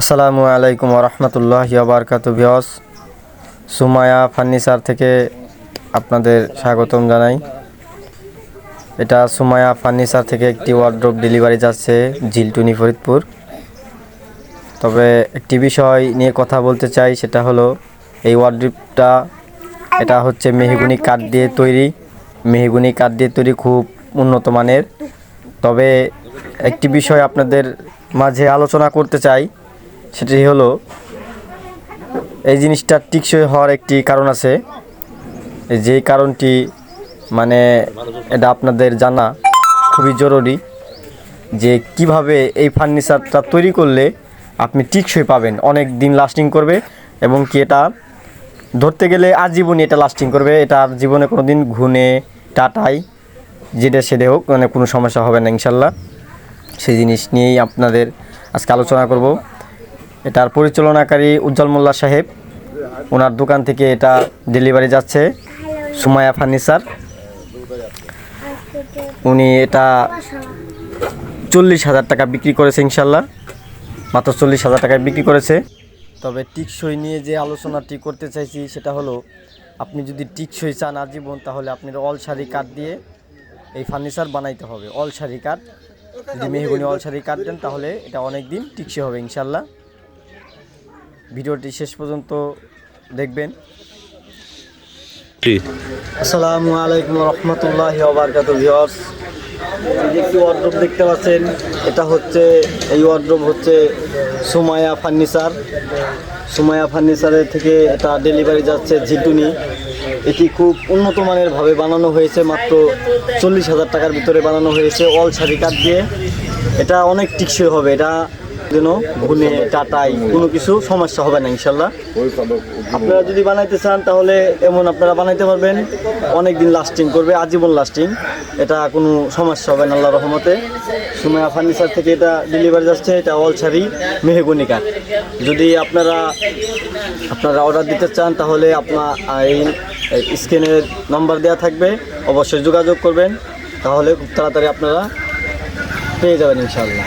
আসসালামু আলাইকুম রহমতুল্লাহ বারকাত বিয়স সুমায়া ফার্নিচার থেকে আপনাদের স্বাগতম জানাই। এটা সুমায়া ফার্নিচার থেকে একটি ওয়ার্ড্রোব ডেলিভারি যাচ্ছে জিলটুনি ফরিদপুর। তবে একটি বিষয় নিয়ে কথা বলতে চাই, সেটা হলো এই ওয়ার্ড্রোবটা এটা হচ্ছে মেহগুনি কাঠ দিয়ে তৈরি। মেহগুনি কাঠ দিয়ে তৈরি খুব উন্নত মানের। তবে একটি বিষয় আপনাদের মাঝে আলোচনা করতে চাই সেটি হলো, এই জিনিসটা টিকসই হওয়ার একটি কারণ আছে। যেই কারণটি মানে এটা আপনাদের জানা খুবই জরুরি যে কীভাবে এই ফার্নিচারটা তৈরি করলে আপনি টিকসই পাবেন। অনেক দিন লাস্টিং করবে এবং কি এটা ধরতে গেলে আজীবনই এটা লাস্টিং করবে। এটা জীবনে কোনো দিন ঘুনে টাটাই, যেটা সেটা হোক মানে কোনো সমস্যা হবে না ইনশাল্লাহ। সেই জিনিস নিয়েই আপনাদের আজকে আলোচনা করব। এটার পরিচালনাকারী উজ্জ্বল মোল্লা সাহেব। ওনার দোকান থেকে এটা ডেলিভারি যাচ্ছে সুমায়া ফার্নিচার। উনি এটা চল্লিশ হাজার টাকা বিক্রি করেছে ইনশাল্লাহ। মাত্র চল্লিশ হাজার টাকায় বিক্রি করেছে। তবে টিকসই নিয়ে যে আলোচনাটি করতে চাইছি সেটা হলো, আপনি যদি টিকসই চান আজীবন, তাহলে আপনি অল শাড়ি কাঠ দিয়ে এই ফার্নিচার বানাইতে হবে। অল শাড়ি কাঠ যদি মেহগুনি অল শাড়ি কাঠ দেন, তাহলে এটা অনেক দিন টিকসই হবে ইনশাল্লাহ। ভিডিওটি শেষ পর্যন্ত দেখবেন। আসসালামু আলাইকুম রহমতুল্লাহ ওবরকাত ভিওর্স এই যে একটি ওয়ার্ড্রোব দেখতে পাচ্ছেন এটা হচ্ছে এই ওয়ার্ড্রোব হচ্ছে সুমায়া ফার্নিচার। সুমায়া ফার্নিচারের থেকে এটা ডেলিভারি যাচ্ছে জিটুনি এটি খুব উন্নত মানের ভাবে বানানো হয়েছে মাত্র চল্লিশ হাজার টাকার ভিতরে বানানো হয়েছে অল শাড়ি কাঠ দিয়ে। এটা অনেক টিকসই হবে এটা যেন ঘুনে টাটাই কোনো কিছু সমস্যা হবে না, ইনশাল্লাহ। আপনারা যদি বানাইতে চান, তাহলে এমন আপনারা বানাইতে পারবেন। অনেক দিন লাস্টিং করবে, আজীবন লাস্টিং এটা কোনো সমস্যা হবে না আল্লাহ রহমতে। সুমায়া ফার্নিচার থেকে এটা ডেলিভারি যাচ্ছে, এটা অলছারি মেহগুনি কাঠ। যদি আপনারা আপনারা অর্ডার দিতে চান, তাহলে আপনার এই স্ক্রিনের নম্বর দেওয়া থাকবে। অবশ্যই যোগাযোগ করবেন, তাহলে খুব তাড়াতাড়ি আপনারা পেয়ে যাবেন ইনশাআল্লাহ